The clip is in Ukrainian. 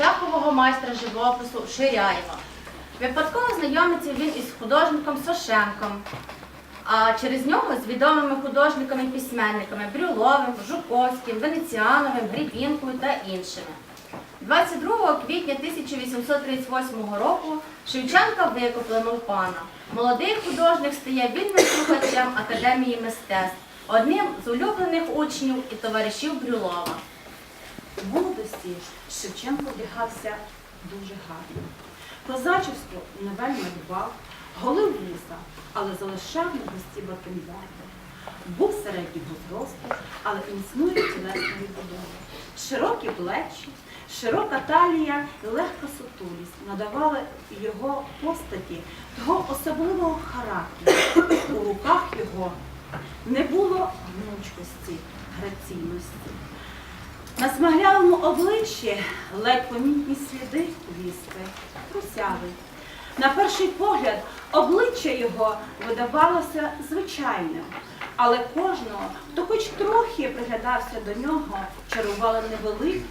фахового майстра живопису Ширяєва. Випадково знайомиться він із художником Сошенком, а через нього з відомими художниками і письменниками Брюловим, Жуковським, Венеціановим, Гребінкою та іншими. 22 квітня 1838 року Шевченка викуплено в пана. Молодий художник стає вільним слухачем Академії мистецтв, одним з улюблених учнів і товаришів Брюлова. Шевченко вдягався дуже гарно. Козачівство не вельми дбав, голив вуса, але залишав на густі бакенбарди. Був середнього зросту, але міцної тілесної будови. Широкі плечі, широка талія і легка сутулість надавали його постаті того особливого характеру. У руках його не було гнучкості, граційності. На смаглявому обличчі ледь помітні сліди віски, просявий. На перший погляд обличчя його видавалося звичайним, але кожного, хто хоч трохи приглядався до нього, чарували невеликі